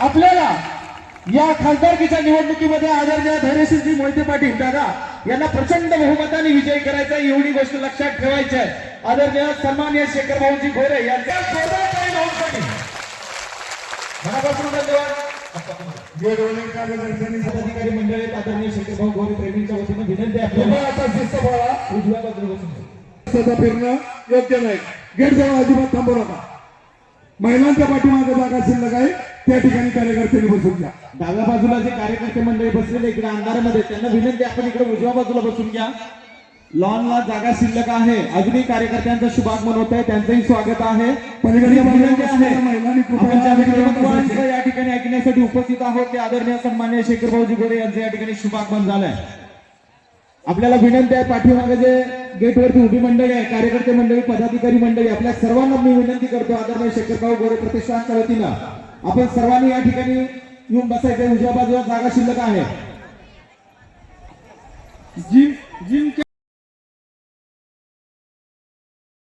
आपल्याला या खासदारकीच्या निवडणुकीमध्ये आदरणीय धैर्यशीलजी मोहिते पाटील दादा यांना प्रचंड बहुमताने विजय करायचा एवढी गोष्ट लक्षात ठेवायची आहे. आदरणीय सन्मान्य शेखर भाऊजी गोरे यांच्या मनापासून धन्यवाद. पदाधिकारी मंडळी आदरणीय शेखर भाऊ गोरे प्रेमींच्या वतीनं विनंती आहे. आपल्याला आता शिस्त बाळा. उजव्या बाजूला बसून घ्या. सध्या फिरणं योग्य नाही. गेट जवळ अजिबात थांबू नका. महिलांच्या पाठीमागे जागा शिल्लक आहे त्या ठिकाणी कार्यकर्त्यांनी बसून घ्या. डाव्या बाजूला जे कार्यकर्ते मंडळी बसलेले इकडे अंधारामध्ये त्यांना विनंती आपण इकडे उजव्या बाजूला बसून घ्या. लॉनला जागा शिल्लक आहे. अजूनही कार्यकर्त्यांचं शुभागमन होत आहे त्यांचंही स्वागत आहे. बसलेल्या महिलांनी ठिकाणी ऐकण्यासाठी उपस्थित आहोत ते आदरणीय सन्मान्य शेखर भाऊजी गोरे यांचं या ठिकाणी शुभागमन झालंय. आपल्याला विनंती आहे पाठीमागे जे गेटवरती उभी मंडळी आहे कार्यकर्ते मंडळी पदाधिकारी मंडळी आपल्या सर्वांना मी विनंती करतो आदरणीय शेखरभाऊ गोरे प्रतिष्ठानच्या वतीनं. आपण सर्वांनी या ठिकाणी येऊन बसायचं उजव्या बाजूला जागा शिल्लक आहे. Gym gym